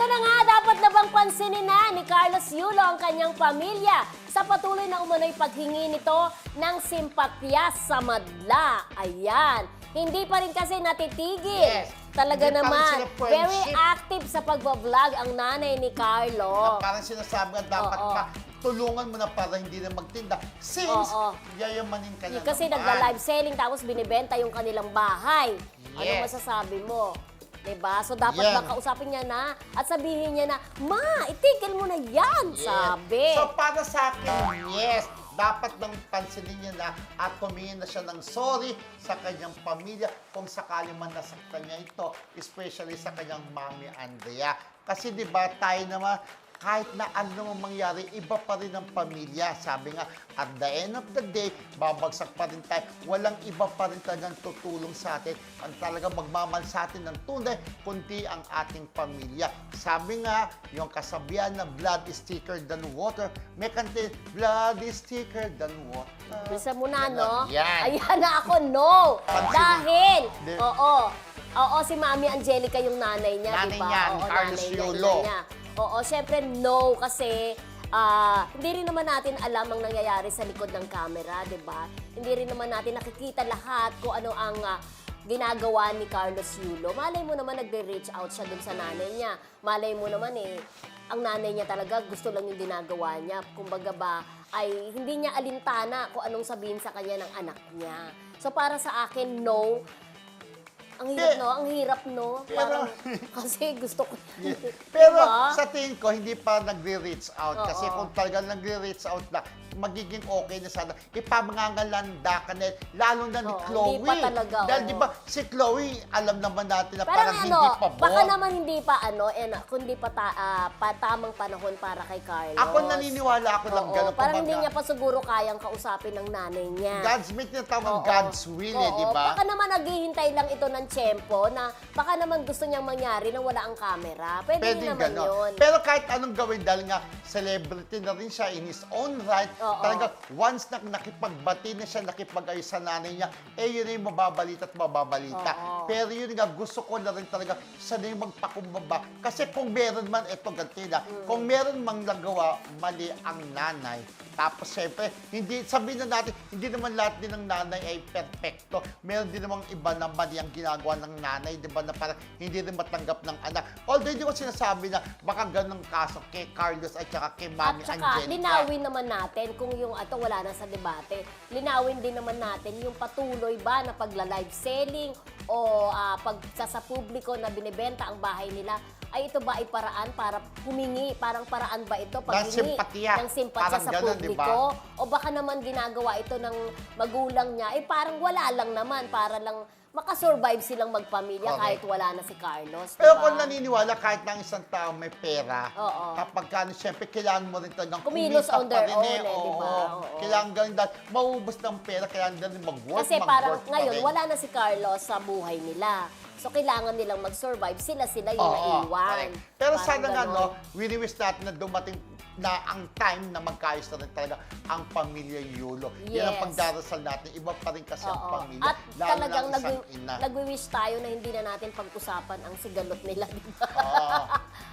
Eto na nga, dapat na bang pansinin na ni Carlos Yulo ang kanyang pamilya sa patuloy na umano'y paghingi nito ng simpatya sa madla. Ayan. Hindi pa rin kasi natitigil. Yes. Talaga Hindi naman, friendship. very active sa pagbablog ang nanay ni Carlo. Na parang sinasabi nga dapat Oo. pa tulungan mo na para hindi na magtinda. Since Oo. yayamanin ka na Kasi naman. nagla-live selling tapos binibenta yung kanilang bahay. Ano Yes. masasabi mo? 'Di ba? So dapat Yan. makausapin niya na at sabihin niya na, "Ma, itigil mo na 'yan." Yes. Sabi. So para sa akin, yes, dapat nang pansinin niya na at humingi na siya ng sorry sa kanyang pamilya kung sakali man nasaktan niya ito, especially sa kanyang mami Andrea. Kasi di ba tayo naman, kahit na ano mangyari, iba pa rin ang pamilya. Sabi nga, at the end of the day, babagsak pa rin tayo. Walang iba pa rin talagang tutulong sa atin. Ang talagang magmamahal sa atin ng tunay, kundi ang ating pamilya. Sabi nga, yung kasabihan na blood is thicker than water, may kante, blood is thicker than water. Bisa mo na, no? Yan. Ayan na ako, no! Pansin- Dahil, Di- oo, oo, si Mami Angelica yung nanay niya, Nanay di ba? niya, Oo, Carlos nanay niya, Yulo. ina niya. Oo, syempre no, kasi ah, hindi rin naman natin alam ang nangyayari sa likod ng camera, di ba? Hindi rin naman natin nakikita lahat kung ano ang ah, ginagawa ni Carlos Yulo. Malay mo naman nagre-reach out siya dun sa nanay niya. Malay mo naman eh, ang nanay niya talaga gusto lang yung ginagawa niya. Kumbaga ba, ay hindi niya alintana kung anong sabihin sa kanya ng anak niya. So para sa akin, no. Ang hirap, no? Ang hirap, no? Pero- Parang, kasi gusto ko. Pero Diba? sa tingin ko, hindi pa nagre-reach out. Oo. Kasi kung talagang nagre-reach out na, magiging okay na sana. Ipamangangalanda ka na, lalo na ni Oo, Chloe. hindi pa talaga, Dahil oo. di ba, si Chloe, alam naman natin na Parang parang ano, hindi pa born. baka naman hindi pa ano, and, kundi pa, ta, ah, pa tamang panahon para kay Carlos. Ako naniniwala ako lang Oo, ganun. Parang kumbaga, hindi niya pa siguro kayang kausapin ng nanay niya. God's may tinatawag Oo. God's will eh, Oo, di ba? Baka naman naghihintay lang ito ng tiyempo na baka naman gusto niyang mangyari nang wala ang camera. Pwede, Pwede rin naman ganon. yun. Pero kahit anong gawin, dahil nga celebrity na rin siya in his own right, Oo. talaga once na nakipagbati na siya, nakipag-ayos sa nanay niya, eh yun na yung mababalita at mababalita. Oo. Pero yun nga, gusto ko na rin talaga siya na yung magpakumbaba. Kasi kung meron man, ito ganti na, Mm. kung meron mang nagawa, mali ang nanay. Tapos syempre, hindi, sabihin na natin, hindi naman lahat din ng nanay ay perfecto. Meron din namang iba na mali ang ginagawa ng nanay, di ba, na parang hindi rin matanggap ng anak. Although hindi ko sinasabi na baka ganun kaso kay Carlos at saka kay At Mami saka, Angelica. linawin naman natin kung yung ato wala na sa debate. Linawin din naman natin yung patuloy ba na pagla-live selling o ah, pag sa, sa publiko na binibenta ang bahay nila ay ito ba ay paraan para humingi? Parang paraan ba ito paghingi simpatya. ng simpatya Parang sa ganun, publiko? O baka naman ginagawa ito ng magulang niya, eh parang wala lang naman, para lang makasurvive silang magpamilya Correct. kahit wala na si Carlos. Pero diba? kung naniniwala, kahit ng isang tao may pera, Oo. kapag ka, siyempre, kailangan mo rin talagang Kumilos kumita on pa their rin own eh. eh, di ba? Oo. Kailangan ganun dahil maubos ng pera, kailangan din mag-work, Kasi mag-work parang pa ngayon, rin. wala na si Carlos sa buhay nila. So, kailangan nilang mag-survive. Sila-sila yung Oo, naiwan. correct. Pero Parang sana nga, ganon. no, wini-wish natin na dumating na ang time na magkaayos na rin talaga ang pamilya Yulo. Yan ang Yes. pagdarasal natin. Iba pa rin kasi ang Oo. pamilya. At lalo talagang na ang isang nagwi- ina. nagwi-wish tayo na hindi na natin pag-usapan ang sigalot nila, di ba? Oo.